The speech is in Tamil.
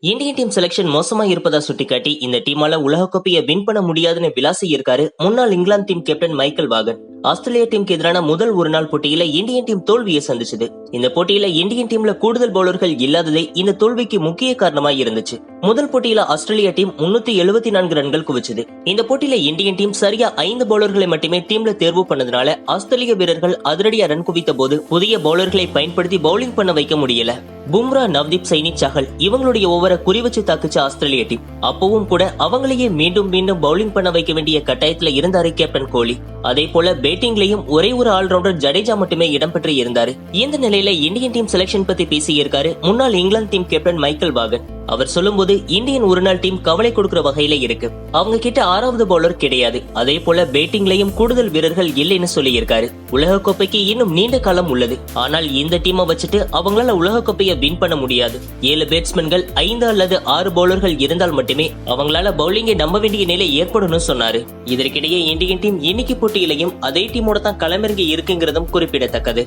இந்தியன் டீம் செலக்ஷன் மோசமா இருப்பதா சுட்டிக்காட்டி இந்த டீமால உலகக்கோப்பையை வின் பண்ண முடியாதுன்னு விளாசி இருக்காரு முன்னாள் England team captain Michael Vaughan. Australia டீமுக்கு எதிரான முதல் ஒரு நாள் போட்டியில இந்தியன் டீம் தோல்வியை சந்திச்சது. இந்த போட்டியில இந்தியன் டீம்ல கூடுதல் பவுலர்கள் இல்லாததே இந்த தோல்விக்கு முக்கிய காரணமா இருந்துச்சு. முதல் போட்டியில ஆஸ்திரேலியா டீம் முன்னூத்தி எழுபத்தி நான்கு ரன்கள் குவிச்சது. இந்த போட்டியில இந்தியன் டீம் சரியா ஐந்து பவுலர்களை மட்டுமே டீம்ல தேர்வு பண்ணதுனால ஆஸ்திரேலிய வீரர்கள் அதிரடியா ரன் குவித்த போது புதிய பவுலர்களை பயன்படுத்தி பவுலிங் பண்ண வைக்க முடியல. பும்ரா நவ்தீப் சைனி சஹல் இவங்களுடைய ஓவரை குறிவச்சு தாக்குச்ச ஆஸ்திரேலிய டீம் அப்பவும் கூட அவங்களையே மீண்டும் மீண்டும் பவுலிங் பண்ண வைக்க வேண்டிய கட்டாயத்துல இருந்தாரு கேப்டன் கோலி. அதே போல பேட்டிங்லயும் ஒரே ஒரு ஆல்ரவுண்டர் ஜடேஜா மட்டுமே இடம்பெற்று இருந்தாரு. இந்த நிலையில இந்தியன் டீம் செலக்ஷன் பத்தி பேசியிருக்காரு. முன்னாள் இங்கிலாந்து டீம் கேப்டன் மைக்கேல் பாகன் அவர் சொல்லும்போது இந்தியன் ஒரு நாள் டீம் கவலை கொடுக்கிற வகையில இருக்கு. அவங்க கிட்ட ஆறாவது பவுலர் கிடையாது. அதே போல பேட்டிங்லயும் கூடுதல் வீரர்கள் இல்லைன்னு சொல்லியிருக்காரு. உலகக்கோப்பைக்கு இன்னும் நீண்ட காலம் உள்ளது. ஆனால் இந்த டீமை வச்சுட்டு அவங்களால உலகக்கோப்பையை வின் பண்ண முடியாது. ஏழு பேட்ஸ்மேன்கள் ஐந்து அல்லது ஆறு பவுலர்கள் இருந்தால் மட்டுமே அவங்களால பவுலிங்கை நம்ப வேண்டிய நிலை ஏற்படும்னு சொன்னாரு. இதற்கிடையே இந்தியன் டீம் இன்னைக்கு போட்டியிலையும் அதே டீமோட தான் களமிறங்கி இருக்குங்கிறதும் குறிப்பிடத்தக்கது.